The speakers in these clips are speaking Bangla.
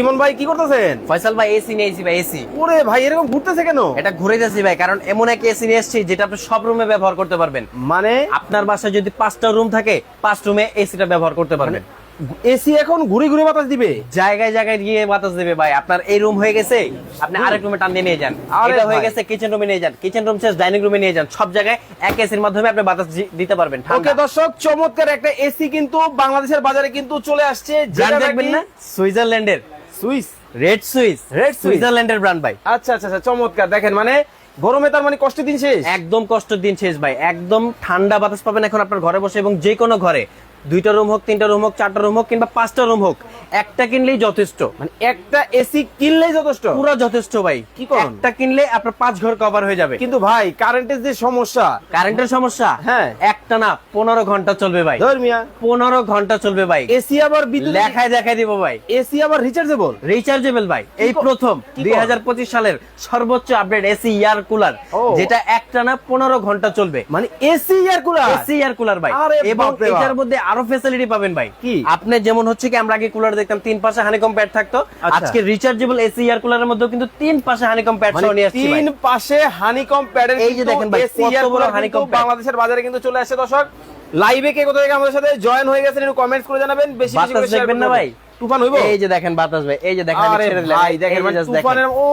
ইমন ভাই কি করতেছেন? ফয়সাল ভাই এসি নিয়েছি ভাই এসি ওরে ভাই এরকম ঘুরতেছে কেন? এটা ঘুরে যাচ্ছি ভাই কারণ এমন এক এসি নিয়ে এসেছি যেটা আপনি সব রুমে ব্যবহার করতে পারবেন। মানে? আপনার বাসায় যদি পাঁচটা রুম থাকে পাঁচ রুমে এসিটা ব্যবহার করতে পারবেন। এসি এখন ঘুরে ঘুরে বাতাস দিবে? জায়গায় জায়গায় গিয়ে বাতাস দেবে ভাই। আপনার এই রুম হয়ে গেছে আপনি আরেক রুমে টান দিয়ে নিয়ে যান। এটা হয়ে গেছে কিচেন রুমে নিয়ে যান। কিচেন রুম শেষ ডাইনিং রুমে নিয়ে যান। সব জায়গায় এক এসির মাধ্যমে আপনি বাতাস দিতে পারবেন ওকে দর্শক চমৎকার একটা এসি কিন্তু বাংলাদেশের বাজারে কিন্তু চলে আসছে। দেখবেন না? সুইজারল্যান্ডের। সুইস? Red Swiss red. সুইজারল্যান্ডের ব্র্যান্ড ভাই। আচ্ছা আচ্ছা আচ্ছা চমৎকার। দেখেন মানে গরমে তার মানে কষ্ট দিন শেষ? একদম কষ্ট দিন শেষ ভাই। একদম ঠান্ডা বাতাস পাবেন এখন আপনার ঘরে বসে এবং যে কোনো ঘরে। দুইটা রুম হোক তিনটা রুম হোক চারটা রুম হোক কিংবা পাঁচটা রুম হোক একটা কিনলেই যথেষ্ট। মানে একটা এসি কিনলেই যথেষ্ট। পুরো যথেষ্ট ভাই। কি করেন? একটা কিনলে আপনার পাঁচ ঘর কভার হয়ে যাবে। কিন্তু ভাই কারেন্টের যে সমস্যা কারেন্টের সমস্যা? হ্যাঁ। একটা না পনেরো ঘণ্টা চলবে ভাই। ধর্মিয়া পনেরো ঘণ্টা চলবে ভাই। এসি আবার বিদ্যুৎ লেখায় দেখায় দিব ভাই। এসি আবার রিচার্জেবল রিচার্জেবল ভাই। এই প্রথম দুই? সালের সর্বোচ্চ আপডেট এসি ইয়ার কুলার যেটা একটা না পনেরো ঘণ্টা চলবে। মানে AC air cooler AC air cooler ভাই। এবং এটার মধ্যে আরও ফ্যাসিলিটি পাবেন ভাই কি? আপনি যেমন হচ্ছে কি আমরা আগে কুলার দেখতাম তিন পাশে হানিকম প্যাড থাকতো আচ্ছা। আজকে রিচার্জেবল এসি এয়ার কুলারের মধ্যে কিন্তু তিন পাশে হানিকম প্যাড মানে সহ নিয়ে আসছি। তিন পাশে হানিকম প্যাডের এই যে দেখেন ভাই, এসি কত এয়ার বড় কুলার pad। বাংলাদেশের বাজারে কিন্তু চলে আসছে দর্শক লাইভে কে কোথা থেকে আমাদের সাথে জয়েন হয়ে গেছেন একটু কমেন্টস করে জানাবেন বেশি বেশি করে দেখবেন না ভাই? তুফান হইবো এই যে দেখেন বাতাস ভাই এই যে দেখেন আমি আরে ছেড়ে দিলাম। ভাই দেখেন মানে দেখেন। তুফানের ও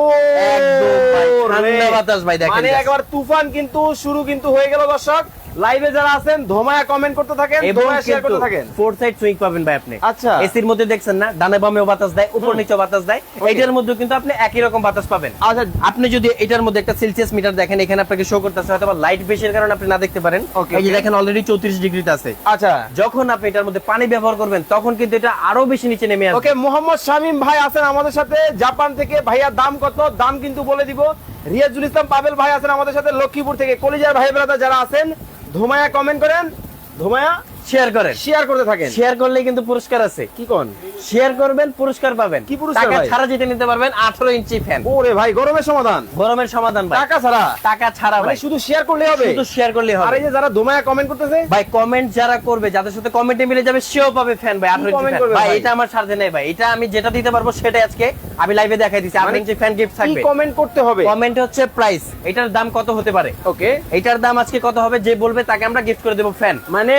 একদম ভাই, ঠান্ডা বাতাস ভাই, দেখেন মানে একবার তুফান কিন্তু শুরু কিন্তু হয়ে গেল দর্শক লাইভে যারা আছেন ধোমায়া কমেন্ট করতে থাকেন ধোমায়া শেয়ার করতে থাকেন। ফোর সাইড সুইং পাবেন ভাই আপনি। আচ্ছা। এসির মধ্যে দেখছেন না ডানে বামেও বাতাস দেয় উপর নিচেও বাতাস দেয়। এইটার মধ্যে কিন্তু আপনি একই রকম বাতাস পাবেন। আচ্ছা। আপনি যদি এটার মধ্যে একটা সেলসিয়াস মিটার দেখেন এখানে আপনাকে শো করতেছে হয়তো লাইট বেশির কারণে আপনি না দেখতে পারেন। এই যে দেখেন অলরেডি চৌত্রিশ ডিগ্রিতে আছে। আচ্ছা। যখন আপনি এটার মধ্যে পানি ব্যবহার করবেন তখন কিন্তু এটা আরও বেশি নিচে নেমে আসবে। ওকে মোহাম্মদ শামিম ভাই আছেন আমাদের সাথে। জাপান থেকে। ভাইয়া দাম কত? দাম কিন্তু বলে দিব। রিয়াজুল ইসলাম পাবেল ভাই আছেন আমাদের সাথে লক্ষ্মীপুর থেকে। কলিজার ভাই ব্রাদার যারা আছেন, ধুমায়া কমেন্ট করেন। ধোমায়া শেয়ার করেন। শেয়ার করতে থাকেন। শেয়ার করলে কিন্তু পুরস্কার আছে। কি কোন? শেয়ার করবেন পুরস্কার পাবেন। কি পুরস্কার টাকা ছাড়া নিতে পারবেন আঠারো ইঞ্চি ফ্যান ওরে ভাই গরমের সমাধান। গরমের সমাধান ভাই। টাকা ছাড়া? টাকা ছাড়া মানে ভাই। শুধু শেয়ার করলে হবে? শুধু শেয়ার করলে আর এই যে যারা ধোমায়া কমেন্ট করতেছে? ভাই কমেন্ট যারা করবে যাদের সাথে কমেন্টে মিলে যাবে সেও পাবে ফ্যান ভাই আঠারো ইঞ্চি comment fan। করবে ভাই? এটা আমার সাথে নেই ভাই। এটা আমি যেটা দিতে পারব সেটাই আজকে আমি লাইভে দেখাই দিচ্ছি। আঠারো মানে ইঞ্চি ফ্যান গিফট কি থাকবে। কমেন্ট করতে হবে? কমেন্ট হচ্ছে প্রাইস এটার দাম কত হতে পারে? ওকে এটার দাম আজকে কত হবে? যে বলবে তাকে আমরা গিফট করে দেবো ফ্যান মানে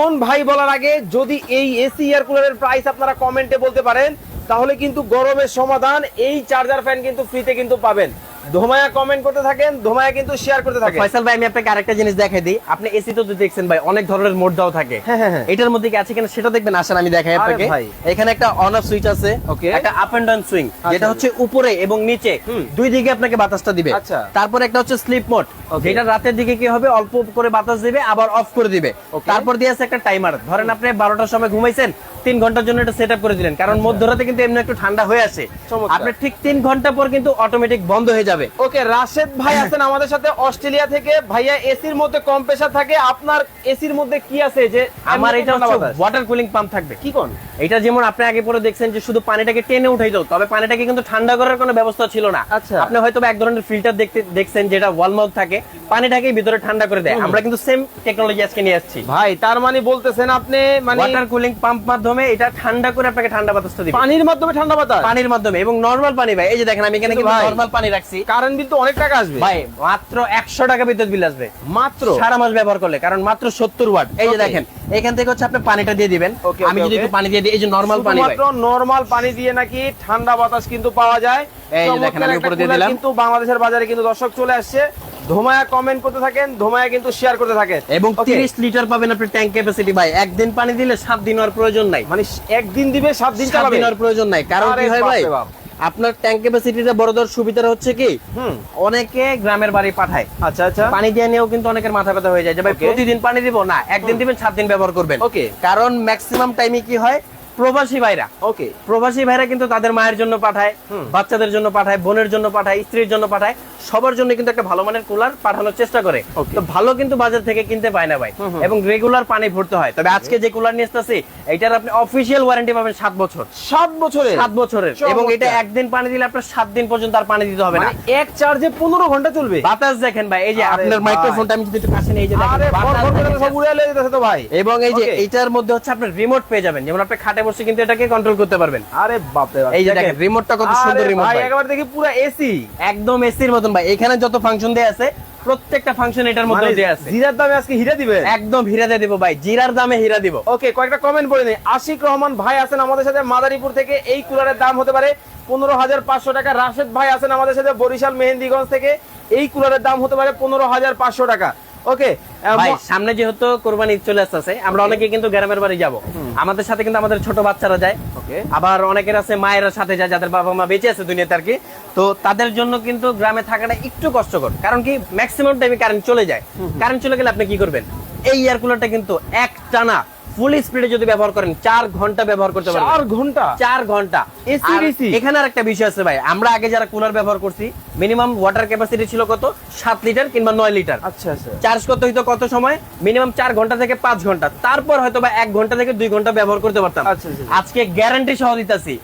ইমন ভাই বলার আগে যদি এই এসি এয়ার কুলারের প্রাইস আপনারা কমেন্টে বলতে পারেন, তাহলে কিন্তু গরমের সমাধান, এই চার্জার ফ্যান কিন্তু ফ্রিতে কিন্তু পাবেন। ধোমায়া কমেন্ট করতে থাকেন ধোমায়া কিন্তু শেয়ার করতে থাকেন। ফয়সাল ভাই আমি আপনাকে আরেকটা জিনিস দেখাই দিই। আপনি এসি তো দেখছেন ভাই অনেক ধরনের মোড দাও থাকে। হ্যাঁ, হ্যাঁ, হ্যাঁ। এটার মধ্যে কি আছে কিনা সেটা দেখবেন? আসেন আমি দেখাই আপনাকে। এখানে একটা অন অফ সুইচ আছে Okay. একটা আপ এন্ড ডাউন সুইং। যেটা হচ্ছে উপরে এবং নিচে। দুই দিকে আপনাকে বাতাসটা দিবে। আচ্ছা। তারপর একটা হচ্ছে স্লিপ মোড. যেটা রাতের দিকে কি হবে? অল্প করে বাতাস দিবে আবার অফ করে দিবে। তারপর দিয়ে আছে একটা টাইমার ধরেন আপনি বারোটার সময় ঘুমাইছেন তিন ঘণ্টার জন্য এটা সেট করে দিলেন। কারণ মধ্যরাতে কিন্তু এমনি একটু ঠান্ডা হয়ে আছে। আপনি ঠিক তিন ঘণ্টা পর কিন্তু অটোমেটিক বন্ধ হয়ে যাবে। ওকে রাশেদ ভাই আছেন আমাদের সাথে অস্ট্রেলিয়া থেকে। ভাইয়া এসির মধ্যে কম প্রেসার থাকে। আপনার এসির মধ্যে কি আছে? যে আমার এটা? ওয়াটার কুলিং পাম্প থাকবে। কি কোন? এটা যেমন আপনি আগে পরে দেখছেন যে শুধু পানিটাকে টেনে উঠাই দাও তবে পানিটাকে কিন্তু ঠান্ডা করার কোনো ব্যবস্থা ছিল না। আচ্ছা। আপনি হয়তো এক ধরনের ফিল্টার দেখতে দেখছেন যেটা ওয়াল মাউথ থাকে পানিটাকে ভিতরে ঠান্ডা করে দেয়। আমরা কিন্তু সেম টেকনোলজি আজকে নিয়ে আসছি। ভাই তার মানে বলতেছেন আপনি মানে ওয়াটার কুলিং পাম্প মাধ্যমে এটা ঠান্ডা করে আপনাকে ঠান্ডা বাতাসটা দিবে। পানির মাধ্যমে ঠান্ডা বাতাস? পানির মাধ্যমে এবং নরমাল পানি ভাই। এই যে দেখেন আমি এখানে কিন্তু কিন্তু নরমাল পানি রাখছি। কারণ বিল তো অনেক টাকা আসবে। ভাই মাত্র একশো টাকা বিদ্যুৎ বিল আসবে। মাত্র? সারা মাস ব্যবহার করলে কারণ মাত্র সত্তর ওয়াট এই যে দেখেন এখান থেকে হচ্ছে আপনি পানিটা দিয়ে দিবেন। আমি যদি একটু পানি দিয়ে দিই এই যে নরমাল পানি শুধুমাত্র নরমাল পানি দিয়ে নাকি ঠান্ডা বাতাস কিন্তু পাওয়া যায়। এই যে দেখেন, আমি উপরে দিয়ে দিলাম। কিন্তু বাংলাদেশের বাজারে কিন্তু দর্শক চলে আসছে। ধোমায়া কমেন্ট করতে থাকেন ধোমায়া কিন্তু শেয়ার করতে থাকেন। এবং Okay, তিরিশ লিটার পাবেন আপনি ট্যাঙ্ক ক্যাপাসিটি ভাই একদিন পানি দিলে সাত দিন আর প্রয়োজন নাই। মানে একদিন দিবে সাত দিন সাত চালাবে। দিন হওয়ার প্রয়োজন নাই। কারণ আরে কি হয় ভাই। আপনার ট্যাঙ্ক ক্যাপাসিটিটা বড় ধর সুবিধা হচ্ছে কি? হুম। অনেকে গ্রামের বাড়ি পাঠায়। আচ্ছা আচ্ছা। পানি দিয়ে নিয়েও কিন্তু অনেকের মাথা ব্যথা হয়ে যায় যে ভাই প্রতিদিন পানি দিব? না একদিন দিবেন সাত দিন ব্যবহার করবেন। ওকে কারণ ম্যাক্সিমাম টাইমে কি হয়? প্রবাসী ভাইরা। ওকে প্রবাসী ভাইরা কিন্তু তাদের মায়ের জন্য পাঠায় বাচ্চাদের জন্য পাঠায় বোনের জন্য পাঠায় স্ত্রীর জন্য পাঠায় সবার জন্য কিন্তু একটা ভালো মানের কুলার পাঠানোর চেষ্টা করে। তো ভালো কিন্তু বাজার থেকে কিনতে পায় না ভাই। এবং রেগুলার পানি ভরতে হয়। তবে আজকে যে কুলার নিয়ে আসতেছি এটার আপনি অফিসিয়াল ওয়ারেন্টি পাবেন সাত বছর। সাত বছরে সাত বছরের। এবং এটা একদিন পানি দিলে আপনার সাত দিন পর্যন্ত আর পানি দিতে হবে না। মানে এক চার্জে পনেরো ঘণ্টা চলবে? বাতাস দেখেন ভাই এই যে আপনার। মাইক্রোফোনটা আমি যদি কাছে নিয়ে এই যে দেখেন, আরে বাতাস ভর ভর করে দেখেন সব উড়ে লেগে যেতেছে তো ভাই। এবং এই যে. এইটার মধ্যে হচ্ছে আপনার রিমোট পেয়ে যাবেন। যেমন আপনি খাটে বসে কিন্তু এটাকে কন্ট্রোল করতে পারবেন। আরে বাপরে বাপ এই যে দেখেন রিমোটটা কত সুন্দর রিমোট ভাই একবার দেখি পুরো এসি একদম এসির মতন ভাই। এখানে যত ফাংশন দেয়া আছে প্রত্যেকটা ফাংশন এটার মধ্যে মানে দেয়া আছে। জিরার দামে আজকে হিরে দিবেন? একদম হীরা দিয়ে দিব ভাই। জিরার দামে হীরা দিব। ওকে কয়েকটা কমেন্ট পড়ে নিই আশিক রহমান ভাই আছেন আমাদের সাথে। মাদারীপুর থেকে এই কুলারের দাম হতে পারে পনেরো হাজার পাঁচশো টাকা। রাশেদ ভাই আছেন আমাদের সাথে বরিশাল মেহেন্দিগঞ্জ থেকে। এই কুলারের দাম হতে পারে পনেরো হাজার পাঁচশো টাকা। ওকে ভাই সামনে যেহেতু কোরবানি চলে আসতেছে আমরা অনেকে কিন্তু গ্রামের বাড়ি যাব। আমাদের সাথে কিন্তু আমাদের ছোট বাচ্চারা যায়। ওকে আবার অনেকের আছে মায়ের সাথে যায় যাদের বাবা মা বেঁচে আছে দুনিয়াতে আর কি। তো তাদের জন্য কিন্তু গ্রামে থাকাটা একটু কষ্টকর। কারণ কি ম্যাক্সিমাম টাইমে কারেন্ট চলে যায়। কারেন্ট চলে গেলে আপনি কি করবেন? এই এয়ার কুলারটা কিন্তু এক টানা ফুল স্পিডে যদি ব্যবহার করেন চার ঘণ্টা ব্যবহার করতে পারবেন। চার ঘণ্টা? চার ঘণ্টা। আর এখানে আর একটা বিষয় আছে ভাই আমরা আগে যারা কুলার ব্যবহার করছি মিনিমাম ওয়াটার ক্যাপাসিটি ছিল কত? সাত লিটার কিংবা নয় লিটার আচ্ছা আচ্ছা। চার্জ করতে হইতো কত সময়? মিনিমাম চার ঘণ্টা থেকে পাঁচ ঘণ্টা। তারপর হয়তো বা এক ঘণ্টা থেকে দুই ঘণ্টা ব্যবহার করতে পারতাম। আচ্ছা, আচ্ছা। আজকে গ্যারান্টি সহ দিতেছি।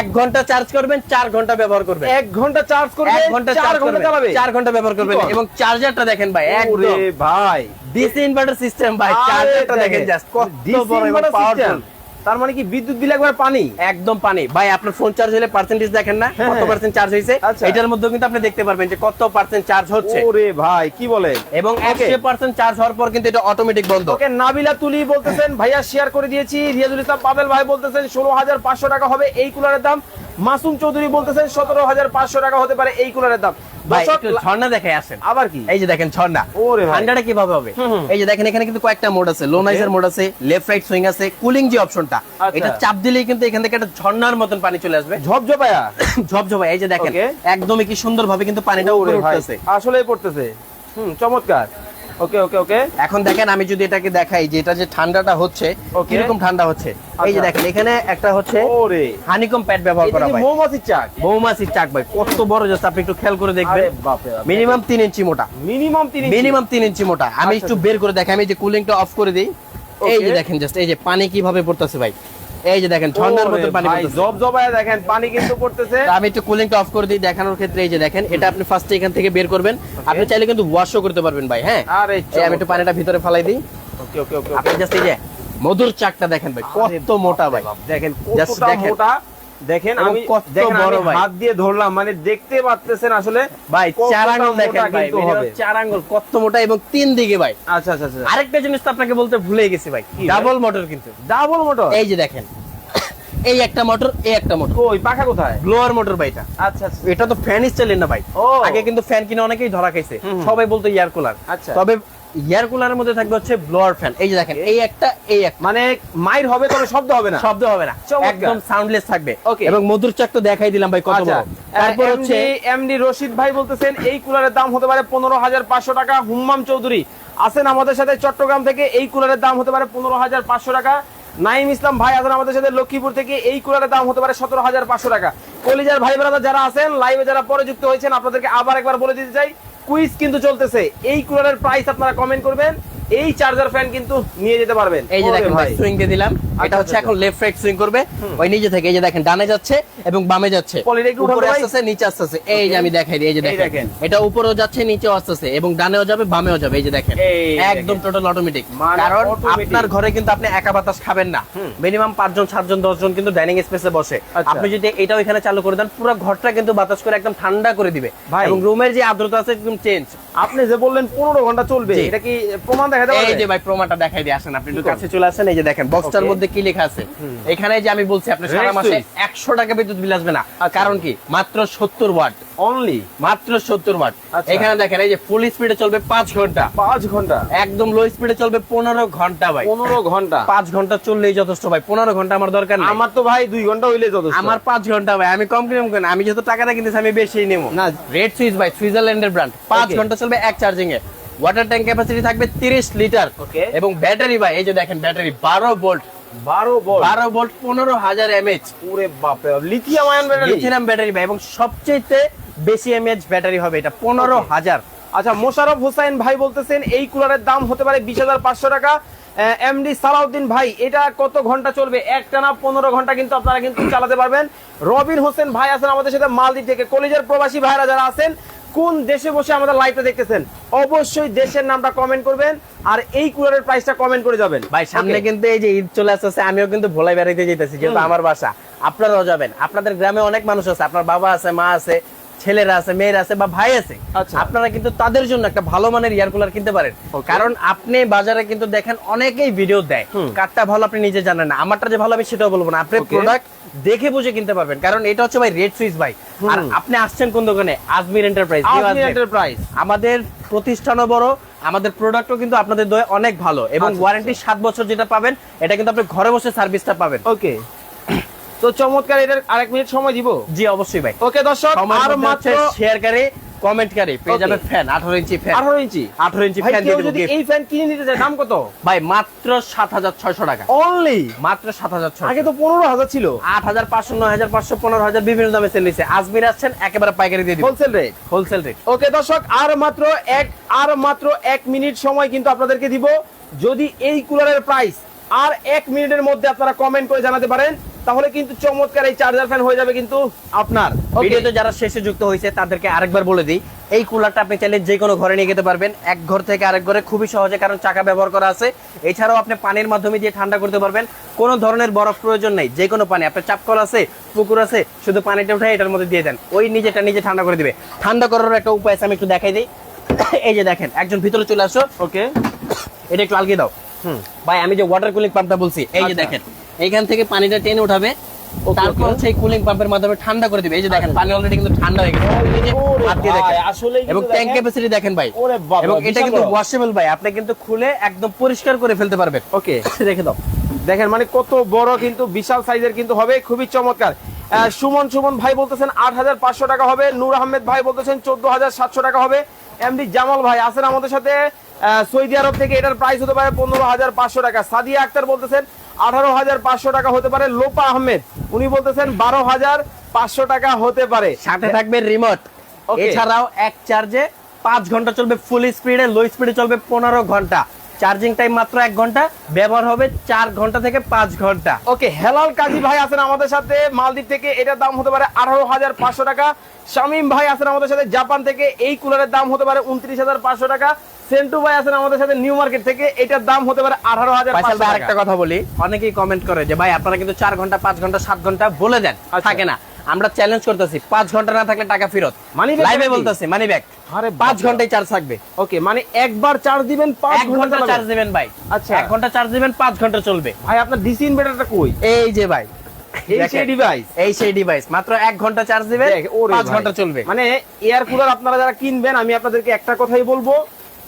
এক ঘণ্টা চার্জ করবেন চার ঘণ্টা ব্যবহার করবেন। এক ঘণ্টা চার্জ করবে এক ঘণ্টা চার ঘণ্টা চালাবে? চার ঘণ্টা ব্যবহার করবেন? এবং চার্জারটা দেখেন ভাই একদম। ভাই। ডিসি ইনভার্টার সিস্টেম ভাই চার্জারটা দেখেন জাস্ট কত বড় এবং পাওয়ারফুল তার মানে কি বিদ্যুৎ বিল একবার পানি? একদম পানি। ভাই আপনার ফোন চার্জ হলে পার্সেন্টেজ দেখেন না হ্যাঁ, কত হ্যাঁ। পার্সেন্ট চার্জ হয়েছে? আচ্ছা। এটার মধ্যে কিন্তু আপনি দেখতে পারবেন যে কত পার্সেন্ট চার্জ হচ্ছে। ওরে ভাই কি বলে এবং একশো পার্সেন্ট চার্জ হওয়ার পর কিন্তু এটা অটোমেটিক বন্ধ। ওকে নাবিলা তুলি বলতেছেন ভাইয়া শেয়ার করে দিয়েছি। রিয়াজুল ইসলাম পাবেল ভাই বলতেছেন ষোলো হাজার পাঁচশো টাকা হবে এই কুলারের দাম। মাসুম চৌধুরী বলতেছেন সতেরো হাজার পাঁচশো টাকা হতে পারে এই কুলারের দাম। ভাই দর্শক, একটু ঝর্ণা দেখে আসেন। আবার কি? এই যে দেখেন ঝর্ণা। ঠান্ডাটা কীভাবে হবে? হুম, হুম। এই যে দেখেন এখানে কিন্তু কয়েকটা মোড আছে। লো মোড আছে লেফট রাইট সুইং আছে কুলিং যে অপশনটা আচ্ছা। এটা চাপ দিলেই কিন্তু এখান থেকে একটা ঝর্ণার মতন পানি চলে আসবে। ঝপঝপায়া ঝপঝপা এই যে দেখেন একদমই কি সুন্দর ভাবে কিন্তু পানিটা উঠতেছে। আসলেই পড়তেছে। হুম চমৎকার। ওকে ওকে ওকে। এখন দেখেন আমি যদি এটাকে দেখাই যে এটা যে ঠান্ডাটা হচ্ছে. কীরকম ঠান্ডা হচ্ছে? এই যে আচ্ছা। দেখেন এখানে একটা হচ্ছে ওরে। হানিকম প্যাড ব্যবহার করা হয়। মৌমাছির চাক। মৌমাছির চাক ভাই কত বড় যাচ্ছে আপনি একটু খেয়াল করে দেখবেন। মিনিমাম তিন ইঞ্চি মোটা। মিনিমাম তিন ইঞ্চি। মিনিমাম তিন ইঞ্চি মোটা। আমি আচ্ছা, একটু বের করে দেখাই আমি যে কুলিংটা অফ করে দিই। এই যে দেখেন জাস্ট এই যে পানি কীভাবে পড়তেছে ভাই। এই যে দেখেন ঠান্ডার মতো পানি ভাই, পড়তেছে। জবজবায়া দেখেন পানি কিন্তু পড়তেছে। আমি একটু কুলিংটা অফ করে দিই দেখানোর ক্ষেত্রে এই যে দেখেন এটা আপনি ফার্স্টে এখান থেকে বের করবেন। আপনি চাইলে কিন্তু ওয়াশও করতে পারবেন ভাই হ্যাঁ? আরে এই আমি একটু পানিটা ভিতরে ফেলাই দিই। ওকে ওকে ওকে আপনি জাস্ট এই যে মধুর চাকটা দেখেন ভাই কত মোটা ভাই। দেখেন কতটা। মোটা। দেখেন আমি দেখেন আমি ভাই। হাত দিয়ে ধরলাম মানে দেখতে পাচ্ছেন আসলে ভাই চার আঙ্গুল দেখেন ভাই। চার আঙ্গুল কত মোটা এবং তিন দিকে ভাই। আচ্ছা আচ্ছা আচ্ছা। আরেকটা জিনিস তো আপনাকে বলতে ভুলে গেছি ভাই? ডাবল মোটর কিন্তু। ডাবল মোটর এই যে দেখেন এই একটা মোটর এই একটা মোটর কই পাখা কোথায়? ব্লোয়ার মোটর ভাই এটা। আচ্ছা আচ্ছা। এটা তো ফ্যান স্টাইলের না ভাই। আগে কিন্তু ফ্যান কিনে অনেকেই ধরা খাইছে। সবাই বলতো এয়ার কুলার আচ্ছা। তবে এয়ার কুলারের মধ্যে থাকবে হচ্ছে ব্লোয়ার ফ্যান এই যে দেখেন এই একটা এই একটা। মানে মাইর হবে তবে শব্দ হবে না? শব্দ হবে না। একদম সাউন্ডলেস থাকবে। এবং মধুর চাক তো দেখাই দিলাম ভাই কত আচ্ছা। বড়। তারপর হচ্ছে এমডি রশিদ ভাই বলতেছেন এই কুলারের দাম হতে পারে পনেরো হাজার পাঁচশো টাকা। হুম্মাম চৌধুরী। আছেন আমাদের সাথে চট্টগ্রাম থেকে এই কুলারের দাম হতে পারে পনেরো হাজার পাঁচশো টাকা। নাইম ইসলাম ভাই আছেন আমাদের সাথে লক্ষ্মীপুর থেকে। এই কুলারের দাম হতে পারে সতেরো হাজার পাঁচশো টাকা। কলিজার ভাই ব্রাদার যারা আছেন, লাইভে যারা পরে যুক্ত হয়েছেন, আপনাদেরকে আবার একবার বলে দিতে চাই, কুইজ কিন্তু চলতেছে। এই কুলারের প্রাইস আপনারা কমেন্ট করবেন। এই চার্জার ফ্যান কিন্তু নিয়ে যেতে পারবেন। এই যে দেখেন সুইং দিয়ে দিলাম। এটা আচ্ছা, হচ্ছে আচ্ছা। এখন লেফট রাইট সুইং করবে। ওই নিজে থেকে এই যে দেখেন ডানে যাচ্ছে এবং বামে যাচ্ছে। উপরে। আসতেছে নিচে আসতেছে। এই যে আমি দেখাই দিই এই যে দেখেন। এটা উপরেও যাচ্ছে নিচেও আসতেছে এবং ডানেও যাবে বামেও যাবে এই যে দেখেন। একদম টোটাল অটোমেটিক মানে কারণ আপনার ঘরে কিন্তু আপনি একা বাতাস খাবেন না। মিনিমাম পাঁচজন সাতজন দশজন কিন্তু ডাইনিং স্পেসে বসে। আচ্ছা। আপনি যদি এটাও এখানে চালু করে দেন পুরো ঘরটা কিন্তু বাতাস করে একদম ঠান্ডা করে দিবে। এবং রুমের যে আর্দ্রতা আছে একদম চেঞ্জ আপনি যে বললেন পনেরো ঘণ্টা চলবে। এটা কি প্রমাণ দেখাতে এই যে ভাই প্রমাণটা দেখাই দিয়ে আসেন আপনি। একটু কাছে চলে আসেন এই যে দেখেন বক্সটার মধ্যে কি লেখা আছে? এখানে যে আমি বলছি আপনি সারা মাসে switch। একশো টাকা বিদ্যুৎ বিল আসবে না। আচ্ছা। কারণ কি? মাত্র সত্তর ওয়াট। অনলি মাত্র সত্তর ওয়াট। আচ্ছা। এখানে দেখেন এই যে ফুল স্পিডে চলবে পাঁচ ঘণ্টা। একদম লো স্পিডে চলবে পনেরো ঘণ্টা ভাই। পনেরো ঘণ্টা? পাঁচ ঘণ্টা চললেই যথেষ্ট ভাই। পনেরো ঘণ্টা আমার দরকার নেই। আমার তো ভাই দুই ঘণ্টা হইলে যথেষ্ট। আমার পাঁচ ঘণ্টা ভাই। আমি কম কেন আমি যত টাকাটা কিনেছি আমি বেশি নেব। না। রেড সুইচ ভাই সুইজারল্যান্ডের ব্র্যান্ড পাঁচ ঘণ্টা চলবে এক চার্জিং এ ওয়াটার ট্যাঙ্ক ক্যাপাসিটি থাকবে তিরিশ লিটার Okay. এবং ব্যাটারি ভাই এই যে দেখেন ব্যাটারি বারো ভোল্ট বারো বল বারো ভোল্ট পনেরো হাজার এমএচ ওরে বাপরে lithium ion battery lithium battery ভাই এবং সবচেয়ে বেশি এমএএইচ ব্যাটারি হবে এটা পনেরো হাজার। আচ্ছা মোশারফ হোসেন ভাই বলতেছেন এই কুলারের দাম হতে পারে বিশ হাজার পাঁচশো টাকা। এমডি সালাউদ্দিন ভাই এটা কত ঘণ্টা চলবে? একটানা পনেরো ঘণ্টা কিন্তু আপনারা কিন্তু চালাতে পারবেন। রবিন হোসেন ভাই আছেন আমাদের সাথে মালদ্বীপ থেকে। কলেজের প্রবাসী ভাইরা যারা আছেন কোন দেশে বসে আমাদের লাইভটা দেখতেছেন? অবশ্যই দেশের নামটা কমেন্ট করবেন আর এই কুলারের প্রাইসটা কমেন্ট করে যাবেন। ভাই সামনে কিন্তু এই যে ঈদ চলে আসতেছে আমিও কিন্তু ভোলাই বেড়াইতে যেতেছি যেহেতু আমার বাসা। আপনারাও যাবেন। আপনাদের গ্রামে অনেক মানুষ আছে। আপনার বাবা আছে মা আছে। ছেলেরা আছে মেয়েরা আছে বা ভাই আছে আচ্ছা। আপনারা কিন্তু তাদের জন্য একটা ভালো মানের এয়ার কুলার কিনতে পারেন। কারণ আপনি বাজারে কিন্তু দেখেন অনেকেই ভিডিও দেয়। কারটা ভালো আপনি নিজে জানেন না। আমারটা যে ভালো আমি সেটাও বলব না। আপনি প্রোডাক্ট দেখে বুঝে কিনতে পারবেন। কারণ এটা হচ্ছে ভাই রেড সুইচ ভাই। আর আপনি আসছেন কোন দোকানে? আজমির এন্টারপ্রাইজ আজমির এন্টারপ্রাইজ আমাদের প্রতিষ্ঠানও বড় আমাদের প্রোডাক্টও কিন্তু আপনাদের দয়ে অনেক ভালো এবং আচ্ছা, ওয়ারেন্টি সাত বছর যেটা পাবেন এটা কিন্তু আপনি ঘরে বসে সার্ভিসটা পাবেন। ওকে তো চমৎকার এটার আরেক মিনিট সময় দিব? জি অবশ্যই ভাই। ওকে দর্শক আর মাত্র শেয়ারকারী কমেন্টকারী পেয়ে যাবে ফ্যান আঠারো ইঞ্চি ফ্যান আঠারো ইঞ্চি? আঠারো ইঞ্চি ফ্যান দিয়ে দেবো যদি এই ফ্যান কিনে নিতে চায় দাম কত? ভাই মাত্র সাত হাজার ছয়শো টাকা। অনলি মাত্র সাত হাজার ছয়শো। আগে তো পনেরো হাজার ছিল। আট হাজার পাঁচশো নয় হাজার পাঁচশো পনেরো হাজার বিভিন্ন দামে সেল নিচ্ছে আজমির আসছেন একেবারে পাইকারি দিয়ে দিবেন wholesale rate wholesale rate okay দর্শক আর মাত্র এক আর মাত্র এক মিনিট সময় কিন্তু আপনাদেরকে দিব। যদি এই কুলারের প্রাইস আর এক মিনিটের মধ্যে আপনারা কমেন্ট করে জানাতে পারেন তাহলে কিন্তু চমৎকার এই চার্জার ফ্যান হয়ে যাবে কিন্তু আপনার। ভিডিওতে যারা শেষে যুক্ত হয়েছে তাদেরকে আরেকবার বলে দিই এই কুলারটা আপনি চাইলে যে কোনো ঘরে নিয়ে যেতে পারবেন। এক ঘর থেকে আরেক ঘরে খুবই সহজে কারণ চাকা ব্যবহার করা আছে। এছাড়াও আপনি পানির মাধ্যমে দিয়ে ঠান্ডা করতে পারবেন। কোনো ধরনের বরফ প্রয়োজন নেই যে কোনো পানি। আপনার চাপকল আছে পুকুর আছে শুধু পানিটা উঠে এটার মধ্যে দিয়ে দেন। ওই নিজেটা নিজে ঠান্ডা করে দিবে। ঠান্ডা করার একটা উপায় আছে আমি একটু দেখাই দিই। এই যে দেখেন একজন ভিতরে চলে আসো। ওকে এটা একটু আলগিয়ে দাও। হুম। ভাই আমি যে ওয়াটার কুলিং পাম্পটা বলছি এই যে আচ্ছা। দেখেন এইখান থেকে পানিটা টেনে উঠাবে। তারপর. হচ্ছে কুলিং পাম্পের মাধ্যমে ঠান্ডা করে দিবে। এই যে দেখেন পানি অলরেডি কিন্তু ঠান্ডা হয়ে গেছে। দেখেন। এবং ট্যাঙ্ক ক্যাপাসিটি দেখেন ভাই। এবং এটা কিন্তু ওয়াশেবল ভাই। আপনি কিন্তু খুলে একদম পরিষ্কার করে ফেলতে পারবেন। ওকে রেখে দাও। দেখেন মানে কত বড় কিন্তু বিশাল সাইজের কিন্তু হবে। খুবই চমৎকার। সুমন সুমন ভাই বলতেছেন আট হাজার পাঁচশো টাকা হবে। নূর আহমেদ ভাই বলতেছেন চোদ্দ হাজার সাতশো টাকা হবে। এমডি জামাল ভাই আছেন আমাদের সাথে। সৌদি আরব থেকে এটার প্রাইস হতে পারে পনেরো হাজার পাঁচশো টাকা। সাদিয়া আক্তার বলতেছেন আঠারো হাজার পাঁচশো টাকা হতে পারে লোপা আহমেদ। উনি বলতেছেন বারো হাজার পাঁচশো টাকা হতে পারে। সাথে থাকবে রিমোট। এছাড়াও এক চার্জে পাঁচ ঘণ্টা চলবে ফুল স্পিডে লো স্পিডে চলবে পনেরো ঘণ্টা। চার্জিং টাইম মাত্র এক ঘণ্টা ব্যবহার হবে চার ঘণ্টা থেকে পাঁচ ঘণ্টা। ওকে হেলাল কাজী ভাই আছেন আমাদের সাথে মালদ্বীপ থেকে। এটার দাম হতে পারে আঠারো হাজার পাঁচশো টাকা। শামীম ভাই আছেন আমাদের সাথে জাপান থেকে। এই কুলারের দাম হতে পারে উনত্রিশ হাজার পাঁচশো টাকা। সেন্টু ভাই আছেন আমাদের সাথে নিউ মার্কেট থেকে। এটার দাম হতে পারে আঠারো হাজার ফাইসাল ভাই আরেকটা কথা বলি। অনেকেই কমেন্ট করে যে ভাই আপনারা কিন্তু চার ঘণ্টা পাঁচ ঘণ্টা সাত ঘণ্টা বলে দেন। আচ্ছা। থাকে না। আমরা চ্যালেঞ্জ করতেছি পাঁচ ঘণ্টা না থাকলে টাকা ফেরত। লাইভে বলতেছি মানি ব্যাক আরে পাঁচ ঘন্টায় চার্জ থাকবে। ওকে মানে একবার চার্জ দিবেন পাঁচ ঘণ্টা ঘণ্টা চার্জ দিবেন ভাই। আচ্ছা। এক ঘণ্টা চার্জ দিবেন পাঁচ ঘণ্টা চলবে। ভাই আপনার ডিসি ইনভার্টারটা কই? এই যে ভাই। এই দেখেন, সেই ডিভাইস এই সেই ডিভাইস মাত্র এক ঘণ্টা চার্জ দিবেন পাঁচ ঘণ্টা চলবে। মানে এয়ার কুলার আপনারা যারা কিনবেন আমি আপনাদেরকে একটা কথাই বলব।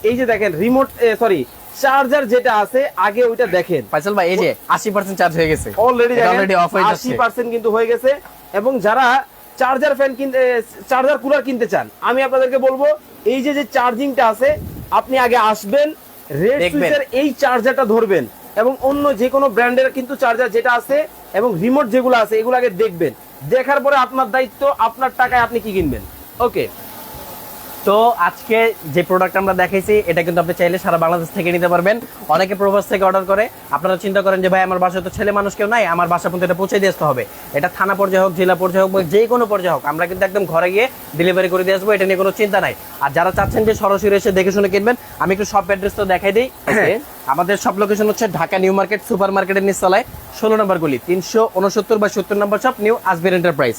এই যে দেখেন রিমোট সরি চার্জার যেটা আছে আগে ওইটা দেখেন। ফাইসাল ভাই এই যে আশি পার্সেন্ট চার্জ হয়ে গেছে। অলরেডি অলরেডি অফ হয়ে যাচ্ছে। পার্সেন্ট কিন্তু হয়ে গেছে। এবং যারা চার্জার ফ্যান কিনতে চার্জার কুলার কিনতে চান আমি আপনাদেরকে বলব এই যে যে চার্জিংটা আছে আপনি আগে আসবেন রেড সুইচের এই চার্জারটা ধরবেন এবং অন্য যে কোনো ব্র্যান্ডের কিন্তু চার্জার যেটা আছে এবং রিমোট যেগুলো আছে এগুলো আগে দেখবেন। দেখার পরে আপনার দায়িত্ব আপনার টাকায় আপনি কি কিনবেন। ওকে তো আজকে যে প্রোডাক্ট আমরা দেখাইছি, এটা কিন্তু আপনি চাইলে সারা বাংলাদেশ থেকে নিতে পারবেন। অনেকে প্রবাস থেকে অর্ডার করে। আপনারা চিন্তা করেন যে, ভাই, আমার বাসায় তো ছেলে মানুষ কেউ নাই, আমার বাসা পর্যন্ত এটা পৌঁছে দিয়ে আসতে হবে। এটা থানা পর্যায়ে হোক, জেলা পর্যায়ে হোক, বা যে কোনো পর্যায়ে হোক, আমরা কিন্তু একদম ঘরে গিয়ে ডেলিভারি করে দিয়ে আসব, এটা নিয়ে কোনো চিন্তা নাই। আর যারা চাচ্ছেন যে সরাসরি এসে দেখে শুনে কিনবেন, আমি একটু শপ অ্যাড্রেস তো দেখাই দিই। আমাদের সব লোকেশন হচ্ছে ঢাকা নিউ মার্কেট সুপার মার্কেটের নিচতলায়, ষোলো নম্বর গুলি, তিনশো উনসত্তর বা সত্তর number shop new Ajmir enterprise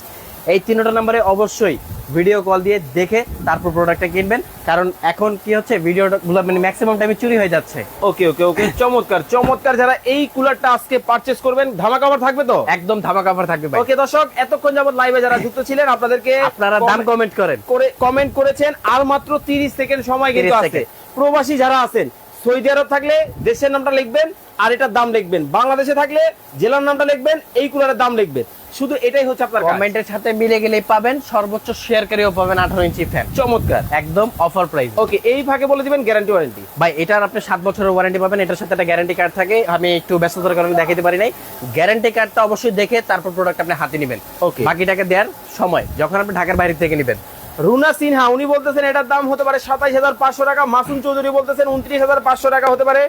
এই তিনটা নম্বরে অবশ্যই ভিডিও কল দিয়ে দেখে তারপর প্রোডাক্টটা কিনবেন। কারণ এখন কি হচ্ছে ভিডিওগুলো মানে ম্যাক্সিমাম টাইমে চুরি হয়ে যাচ্ছে। ওকে ওকে ওকে চমৎকার চমৎকার যারা এই কুলারটা আজকে পারচেস করবেন ধামাকা অফার থাকবে তো? একদম ধামা কাভার থাকবে ভাই। ওকে দর্শক এতক্ষণ যাবত লাইভে যারা যুক্ত ছিলেন আপনাদেরকে আপনারা দাম কমেন্ট করেন। করে কমেন্ট করেছেন আর মাত্র 30 সেকেন্ড সময় কিন্তু আছে। প্রবাসী যারা আছেন সৌদি আরব থাকলে দেশের নামটা লিখবেন আর এটার দাম লিখবেন। বাংলাদেশে থাকলে জেলার নামটা লিখবেন এই কুলারের দাম লিখবেন। শুধু এটাই হচ্ছে আপনার কমেন্টের সাথে মিলে গেলে পাবেন সর্বোচ্চ শেয়ারকারীও পাবেন আঠারো ইঞ্চি ফ্যান চমৎকার। একদম অফার প্রাইস ওকে এই ফাঁকে বলে দিবেন গ্যারান্টি ওয়ারেন্টি ভাই এটার আপনি সাত বছরের ওয়ারেন্টি পাবেন এটার সাথে একটা গ্যারান্টি কার্ড থাকে আমি একটু ব্যস্ততার কারণে দেখাতে পারি নাই। গ্যারান্টি কার্ডটা অবশ্যই দেখে তারপর প্রোডাক্ট আপনি হাতে নেবেন। Okay. বাকিটাকে দেওয়ার সময় যখন আপনি ঢাকার বাইরে থেকে নেবেন। রুনা সিনহা উনি বলতেছেন এটার দাম হতে পারে সাতাইশ হাজার পাঁচশো টাকা মাসুম চৌধুরী বলতেছেন উনত্রিশ হাজার পাঁচশো টাকা হতে পারে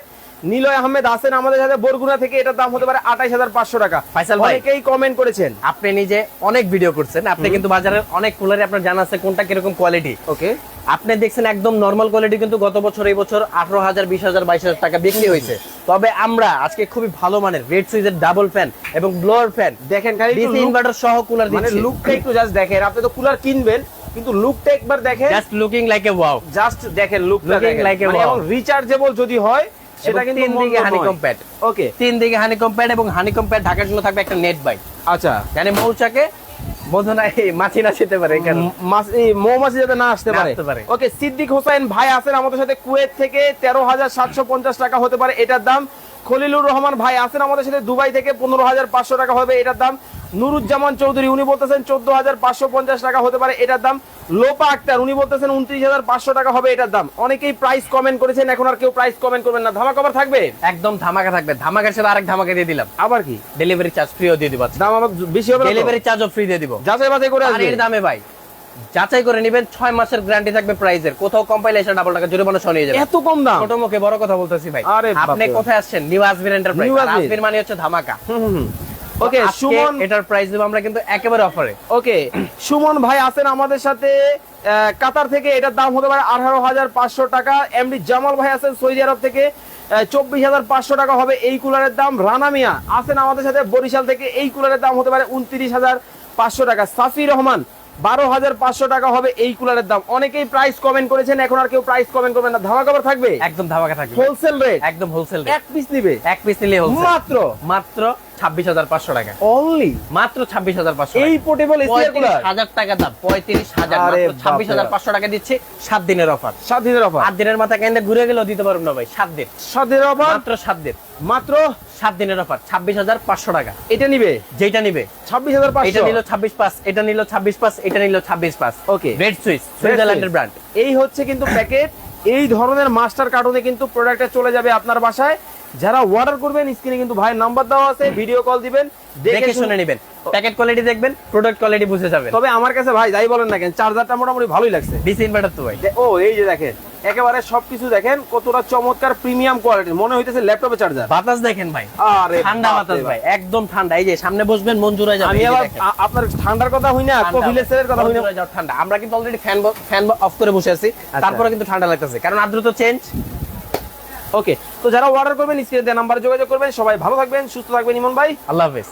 নিলয় আহমেদ আছেন আমাদের সাথে বরগুনা থেকে এটার দাম হতে পারে আঠাইশ হাজার পাঁচশো টাকা। ফাইসাল ভাই। অনেকেই কমেন্ট করেছেন। আপনি নিজে অনেক ভিডিও করছেন আপনি কিন্তু বাজারের অনেক কুলারে আপনার জানা আছে কোনটা কীরকম কোয়ালিটি ওকে। আপনি দেখছেন একদম নর্মাল কোয়ালিটি কিন্তু গত বছর এই বছর আঠারো হাজার বিশ হাজার বাইশ হাজার টাকা বিক্রি হয়েছে। তবে আমরা আজকে খুবই ভালো মানের রেড সুইজের ডাবল ফ্যান এবং ব্লোয়ার ফ্যান দেখেন ইনভার্টার সহ কুলার মানে দিচ্ছি। লুকটা একটু জাস্ট দেখেন আপনি তো কুলার কিনবেন কিন্তু লুকটা একবার দেখেন। Just looking like a wow just দেখেন লুকটা দেখেন। a মানে এবং রিচার্জেবল যদি হয় সেটা কিন্তু তিন দিকে। ওকে তিন দিকে হানিকম প্যাড এবং হানিকম প্যাড ঢাকার জন্য থাকবে একটা নেট বাইট আচ্ছা। মানে মৌচাকে মাছি না খেতে পারে মৌমাছি যাতে না আসতে পারে। ওকে সিদ্দিক হোসেন ভাই আছেন আমাদের সাথে কুয়েত থেকে। তেরো হাজার সাতশো পঞ্চাশ টাকা হতে পারে এটার দাম। খলিলুর রহমান ভাই আছেন আমাদের সাথে দুবাই থেকে। পনেরো হাজার পাঁচশো টাকা হবে এটার দাম। নুরুজ্জামান চৌধুরী উনি বলতেছেন চোদ্দ হাজার পাঁচশো পঞ্চাশ টাকা হতে পারে এটার দাম। লোপা আক্তার উনি বলতেছেন উনত্রিশ হাজার পাঁচশো টাকা হবে এটার দাম। অনেকেই প্রাইস কমেন্ট করেছেন এখন আর কেউ প্রাইস কমেন্ট করবেন না। ধামা কভার থাকবে? একদম ধামাকা থাকবে। ধামাকার সাথে আরেক ধামাকা দিয়ে দিলাম। আবার কি? ডেলিভারি চার্জ ফ্রিও দিয়ে দিব। দাম আবার বেশি হবে ডেলিভারি চার্জও ফ্রি দিয়ে দিব। যাচাই বাছাই করে আসবে। পানির দামে ভাই যাচাই করে নেবেন ছয় মাসের গ্যারান্টি থাকবে প্রাইজের কোথাও কম্পাইলে এসে ডাবল টাকা জরিমানা সহ নিয়ে যাবেন এত কম দাম? ছোট মুখে বড় কথা বলতেছি ভাই। আরে আপনি কোথায় আসছেন? New Ajmir enterprise new. Ajmir মানে হচ্ছে ধামাকা। ওকে সুমন এটার প্রাইস দেবো আমরা কিন্তু একেবারে অফারে ওকে সুমন ভাই আছেন আমাদের সাথে কাতার থেকে এটার দাম হতে পারে আঠারো হাজার পাঁচশো টাকা। এমডি জামাল ভাই আছেন সৌদি আরব থেকে চব্বিশ হাজার পাঁচশো টাকা হবে এই কুলারের দাম। রানা মিয়া আছেন আমাদের সাথে বরিশাল থেকে এই কুলারের দাম হতে পারে উনত্রিশ হাজার পাঁচশো টাকা। সাফি রহমান বারো হাজার পাঁচশো টাকা হবে এই কুলারের দাম। অনেকেই প্রাইস কমেন্ট করেছেন এখন আর কেউ প্রাইস কমেন্ট করবেন না। ধামা কাপড় থাকবে? একদম ধামাকা থাকবে। হোলসেল রেট একদম হোলসেল এক পিস নিবে? এক পিস নিলে মাত্র? মাত্র ছাব্বিশ হাজার পাঁচশো টাকা। অনলি মাত্র ছাব্বিশ হাজার পাঁচশো এই পোর্টেবল হাজার টাকা দাম পঁয়ত্রিশ হাজার ছাব্বিশ হাজার পাঁচশো টাকা দিচ্ছে। সাত দিনের অফার সাত দিনের অফার আট দিনের মাথা কেন্দ্রে ঘুরে গেলেও দিতে পারব না ভাই সাত দিন। সাত দিনের অফার মাত্র সাত দিন। মাত্র? সাত দিনের অফার ছাব্বিশ হাজার পাঁচশো টাকা। এটা নিবে? যেটা নিবে। ছাব্বিশ হাজার এটা নিল ছাব্বিশ পাস এটা নিল ছাব্বিশ পাস এটা নিল ছাব্বিশ পাস Okay. রেড সুইচ সুইজারল্যান্ডের ব্র্যান্ড এই হচ্ছে কিন্তু প্যাকেট এই ধরনের মাস্টার কার্টুনে কিন্তু প্রোডাক্টটা চলে যাবে আপনার বাসায়। যারা অর্ডার করবেন স্ক্রিনে কিন্তু ভাইয়ের নাম্বার দেওয়া আছে ভিডিও কল দিবেন দেখে শুনে নেবেন। প্যাকেট কোয়ালিটি দেখবেন প্রোডাক্ট কোয়ালিটি বুঝে যাবেন। তবে আমার কাছে ভাই যাই বলেন না কেন চার্জারটা মোটামুটি ভালোই লাগছে। ডিসি ইনভার্টার তো ভাই। ও এই যে দেখেন। একেবারে সবকিছু দেখেন কতটা চমৎকার প্রিমিয়াম কোয়ালিটির মনে হইতেছে ল্যাপটপে চার্জার বাতাস দেখেন ভাই। আরে ঠান্ডা বাতাস ভাই একদম ঠান্ডা। এই যে সামনে বসবেন জুড়ে যাবে আমি আবার আপনার ঠান্ডার কথা হই না সেলের কথা হই না। ঠান্ডা। আমরা কিন্তু অলরেডি ফ্যান ফ্যান অফ করে বসে আছি। তারপরে কিন্তু ঠান্ডা লাগতেছে। কারণ আর্দ্রতা চেঞ্জ ওকে তো যারা অর্ডার করবেন স্ক্রিনে দেওয়া নাম্বারে যোগাযোগ করবেন। সবাই ভালো থাকবেন সুস্থ থাকবেন ইমন ভাই। আল্লাহ হাফেজ।